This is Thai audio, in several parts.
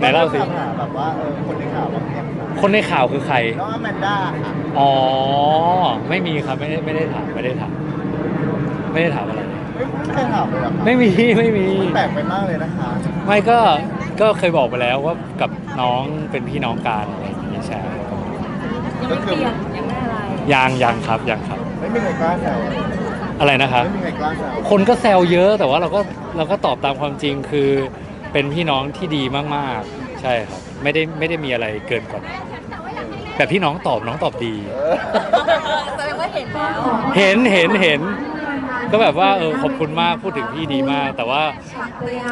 ไหนเล่าสิ ถมหแบบว่าเออคนในข่าวบางอย่างคนในข่าวคือใคร น้องอแมนด้าค่ะอ๋อ ไม่มีครับไม่ได้ไม่ได้ถามไม่ได้ถามไม่ได้ถามอะไรเลยไม่ไม่เคยถามเลยเหรอคะไม่มีไม่มี แปลกไปมากเลยนะคะไม่ก็ก็เคยบอกไปแล้วว่ากับน้องเป็นพี่น้องกันอะไรอย่างนี้ใช่ยังไม่เปลี่ยนยังไม่อะไรยังยังครับยังครับ ไม่มีใครกล้าแซวอะไรนะครับ ไม่มีใครกล้าแซวคนก็แซวเยอะแต่ว่าเราก็เราก็ตอบตามความจริงคือ เป็นพี่น้องที่ดีมากๆ ใช่ครับ ไม่ได้ไม่ได้มีอะไรเกินกว่านั้นแต่พี่น้องตอบน้องตอบดีเออแสดงว่าเห็นแล้วเห็นเห็นเห็น ก็แบบว่าเออขอบคุณมากพูดถึงพี่ดีมาก แต่ว่า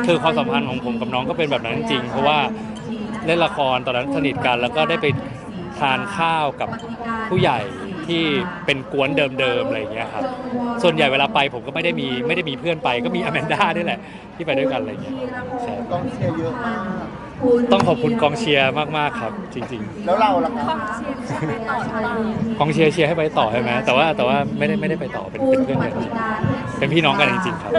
คือความสัมพันธ์ของผมกับน้องก็เป็นแบบนั้นจริงๆเพราะว่าเล่นละครตอนนั้นสนิทกันแล้วก็ได้ไปทานข้าวกับผู้ใหญ่ ที่เป็นกวนเดิมๆอะไรอย่างเงี้ยครับส่วนใหญ่เวลาไปผมก็ไม่ได้มีไม่ได้มีเพื่อนไปก็มีอแมนด้าด้วยแหละที่ไปด้วยกันอะไรอย่างเงี้ยใช่กองเชียร์เยอะมากต้องขอบคุณกองเชียร์มากๆครับ จริงแล้วเราล่ะคะไม่ต่อใช่ไหมๆกองเชียร์เชียร์ให้ไปต่อใช่ไหมแต่ว่าแต่ว่าไม่ได้ไม่ได้ไปต่อเป็นเป็นเพื่อนกันจริงๆ เป็นพี่น้องกันจริงๆครับ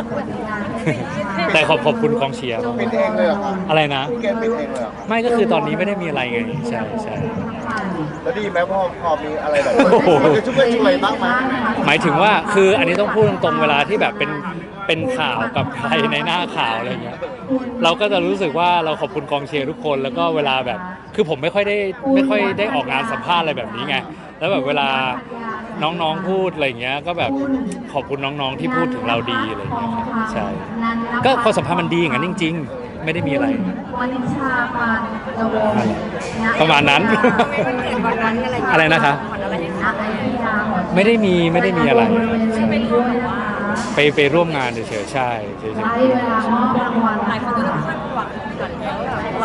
แต่ขอบขอบคุณกองเชียร์มากเป็นเองเลยเหรอคะอะไรนะ พี่เกมเป็นเองเลยเหรอคะไม่ก็คือตอนนี้ไม่ได้มีอะไรไงใช่ใช่ แล้วดีไหมพอพอมีอะไรแบบโอ้โหมันจะช่วยช่วยบ้างไหมหมายถึงว่าคืออันนี้ต้องพูดตรงๆ เวลาที่แบบเป็นเป็นข่าวกับใครในหน้าข่าวอะไรเงี้ยเราก็จะรู้สึกว่าเราขอบคุณกองเชียร์ทุกคน แล้วก็เวลาแบบ คือผมไม่ค่อยได้ไม่ค่อยได้ออกงานสัมภาษณ์อะไรแบบนี้ไง แล้วแบบเวลาน้องๆพูดอะไรเงี้ย ก็แบบขอบคุณน้องๆที่พูดถึงเราดีอะไรเงี้ยครับใช่ก็ความสัมพันธ์มันดีอย่างนั้นจริง ๆ ไม่ได้มีอะไรประมาณนั้นไม่เป็นเห็นวันนั้นอะไรอย่างเงี้ยอะไรนะคะวันอะไรอย่างเงี้ยไม่ได้มีไม่ได้มีอะไรใช่เป็นรูปแบบว่าไปไปร่วมงานเฉยๆใช่เฉยหลายคนก็ต้องคาดหวังก่อนแล้ว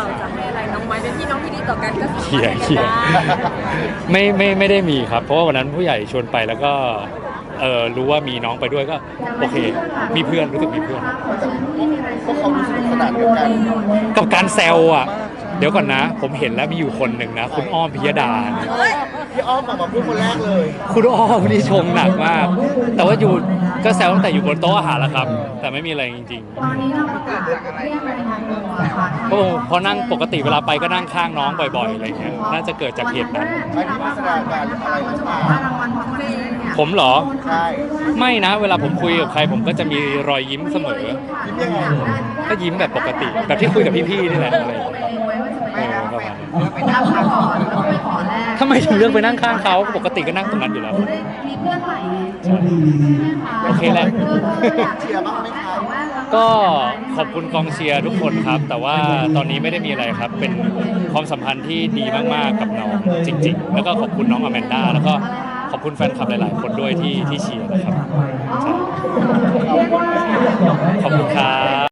ที่ดีต่อกันก็สาๆเขีมารถยเขียได้ไม่ไม่ไม่ได้มีครับ เพราะว่าวันนั้นผู้ใหญ่ชวนไปแล้วก็เออรู้ว่ามีน้องไปด้วยก็โอเค มีเพื่อนรู้สึกมีเพื่อน พวกเขารู้สึกขนาดเดียวกันกับการแซวอะ เดี๋ยวก่อนนะ ผมเห็นแล้วมีอยู่คนหนึ่งนะ คุณอ้อมพิยดาเนี่ยเฮ้ยพี่อ้อมออกมาพูดคนแรกเลย คุณอ้อมนี่ชงหนักมาก แต่ว่าอยู่ ก็แซวตั้งแต่อยู่บนโต๊ะอาหารแล้วครับ แต่ไม่มีอะไรจริงๆตอนนี้เราประกาศเรียกรายงานตัวค่ะก็เพราะนั่งปกติเวลาไปก็นั่งข้างน้องบ่อยๆอะไรเงี้ยน่าจะเกิดจากเหตุนั้นไม่ที่พัฒนาการหรืออะไรหรือเปล่าว่ารางวัลของตัวเองเนี่ยผมเหรอ ใช่ไม่นะ เวลาผมคุยกับใครผมก็จะมีรอยยิ้มเสมอ ยิ้มยังไงก็ยิ้มแบบปกติ แบบที่คุยกับพี่ๆนี่แหละอะไรอย่างเงี้ยเออประมาณนั้นรับไปขอแล้ว ไม่ถึงเลือกไปนั่งข้างเขาปกติก็นั่งตรงนั้นอยู่แล้วโอเคแล้วก็ขอบคุณกองเชียร์ทุกคนครับ แต่ว่าตอนนี้ไม่ได้มีอะไรครับ เป็นความสัมพันธ์ที่ดีมากๆกับน้องจริง ๆ แล้วก็ขอบคุณน้องอแมนด้าแล้วก็ขอบคุณแฟนคลับหลาย ๆ คนด้วยที่ที่เชียร์นะครับขอบคุณครับ